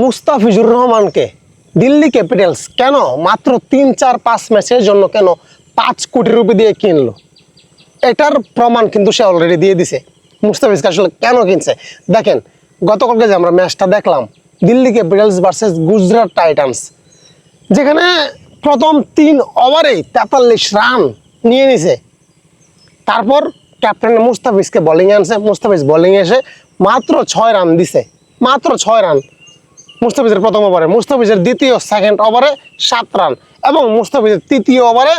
মুস্তাফিজুর রহমানকে দিল্লি ক্যাপিটালস কেন মাত্র তিন, চার, পাঁচ ম্যাচের জন্য কেন পাঁচ কোটি রুপি দিয়ে কিনলো? এটার প্রমাণ কিন্তু সে অলরেডি দিয়ে দিছে। মুস্তাফিজকে আসলে কেন কিনছে? দেখেন, গতকালকে যে আমরা ম্যাচটা দেখলাম, Delhi Capitals versus Gujarat Titans, যেখানে প্রথম তিন ওভারেই তেতাল্লিশ রান নিয়ে নিছে। তারপর ক্যাপ্টেন মুস্তাফিজকে বোলিং আনছে। মুস্তাফিজ বোলিং এসে মাত্র ছয় রান দিছে। মাত্র ছয় রান। মুস্তাফিজের প্রথম ওভারে, মুস্তাফিজের দ্বিতীয় সেকেন্ড ওভারে সাত রান এবং মুস্তাফিজের তৃতীয় ওভারে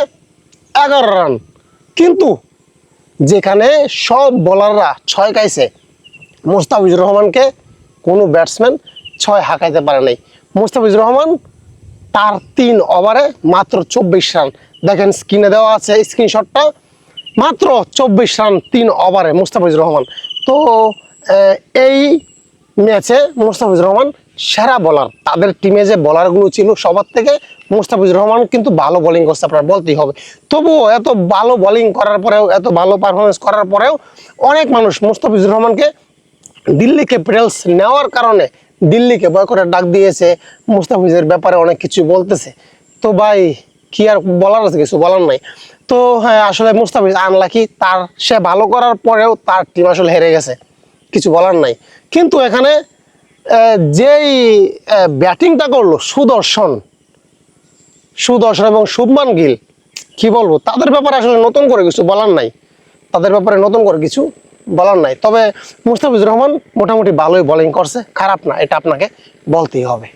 এগারো রান। কিন্তু যেখানে সব বোলাররা ছয় কাইছে মুস্তাফিজুর রহমানকে কোনো ব্যাটসম্যান ছয় হাঁকাইতে পারে নাই। মুস্তাফিজুর রহমান তার তিন ওভারে মাত্র চব্বিশ রান। দেখেন স্ক্রিনে দেওয়া আছে স্ক্রিনশটটা মাত্র চব্বিশ রান তিন ওভারে মুস্তাফিজুর রহমান। তো এই ম্যাচে মুস্তাফিজুর রহমান সেরা বলার তাদের টিমে যে বলারগুলো ছিল, সবার থেকে মুস্তাফিজুর রহমান কিন্তু ভালো বোলিং করছে আপনার বলতেই হবে। তবুও এত ভালো বোলিং করার পরেও, এত ভালো পারফরমেন্স করার পরেও অনেক মানুষ মুস্তাফিজুর রহমানকে দিল্লি ক্যাপিটালস নেওয়ার কারণে দিল্লিকে বয়কটের ডাক দিয়েছে। মুস্তাফিজের ব্যাপারে অনেক কিছু বলতেছে। তো ভাই, কি আর বলার আছে? কিছু বলার নাই। তো হ্যাঁ আসলে মুস্তাফিজ আনলাকি তার সে ভালো করার পরেও তার টিম আসলে হেরে গেছে। কিছু বলার নাই। কিন্তু এখানে যেই ব্যাটিংটা করল সুদর্শন সুদর্শন এবং শুভমান গিল, কি বলব, তাদের ব্যাপারে আসলে নতুন করে কিছু বলার নাই। তাদের ব্যাপারে নতুন করে কিছু বলার নাই। তবে মুস্তাফিজুর রহমান মোটামুটি ভালোই বোলিং করছে, খারাপ না, এটা আপনাকে বলতেই হবে।